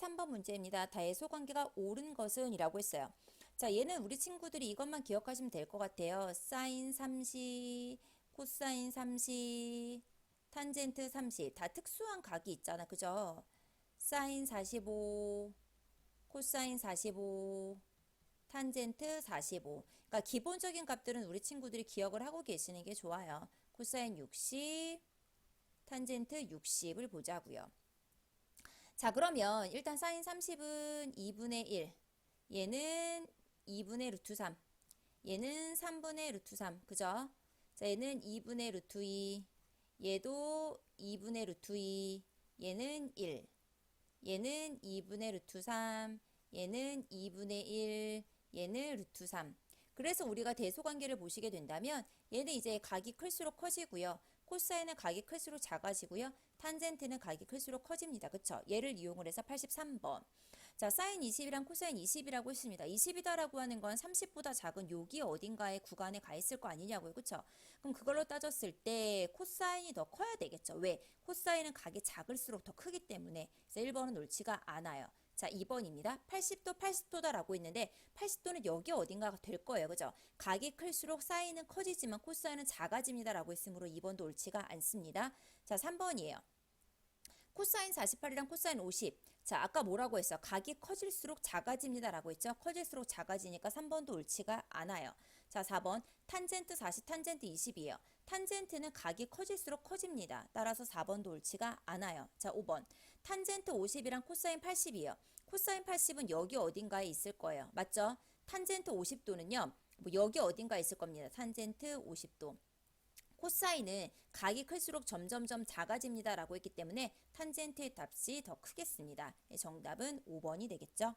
3번 문제입니다. 다해소 관계가 옳은 것은 이라고 했어요. 자, 얘는 우리 친구들이 이것만 기억하시면 될 것 같아요. 사인 30, 코사인 30, 탄젠트 30. 다 특수한 각이 있잖아. 그죠? 사인 45, 코사인 45, 탄젠트 45. 그러니까 기본적인 값들은 우리 친구들이 기억을 하고 계시는 게 좋아요. 코사인 60, 탄젠트 60을 보자고요. 자, 그러면 일단 사인 30은 2분의 1. 얘는 2분의 루트 3. 얘는 3분의 루트 3. 그죠? 자, 얘는 2분의 루트 2. 얘도 2분의 루트 2. 얘는 1. 얘는 2분의 루트 3. 얘는 2분의 1. 얘는 루트 3. 그래서 우리가 대소관계를 보시게 된다면 얘는 이제 각이 클수록 커지고요. 코사인은 각이 클수록 작아지고요. 탄젠트는 각이 클수록 커집니다. 그쵸? 얘를 이용을 해서 83번. 자, 사인 20이랑 코사인 20이라고 했습니다. 20이다라고 하는 건 30보다 작은 여기 어딘가에 구간에 가 있을 거 아니냐고요. 그쵸? 그럼 그걸로 따졌을 때 코사인이 더 커야 되겠죠. 왜? 코사인은 각이 작을수록 더 크기 때문에. 그래서 1번은 옳지가 않아요. 자, 2번입니다. 80도, 80도다라고 했는데 80도는 여기 어딘가가 될 거예요. 그죠? 각이 클수록 사인은 커지지만 코사인은 작아집니다라고 했으므로 2번도 옳지가 않습니다. 자, 3번이에요. 코사인 48이랑 코사인 50. 자, 아까 뭐라고 했어? 각이 커질수록 작아집니다라고 했죠? 커질수록 작아지니까 3번도 옳지가 않아요. 자, 4번. 탄젠트 40, 탄젠트 20이에요. 탄젠트는 각이 커질수록 커집니다. 따라서 4번도 옳지가 않아요. 자, 5번. 탄젠트 50이랑 코사인 80이에요. 코사인 80은 여기 어딘가에 있을 거예요. 맞죠? 탄젠트 50도는요. 뭐 여기 어딘가에 있을 겁니다. 탄젠트 50도. 코사인은 각이 클수록 점점점 작아집니다 라고 했기 때문에 탄젠트의 값이 더 크겠습니다. 예, 정답은 5번이 되겠죠.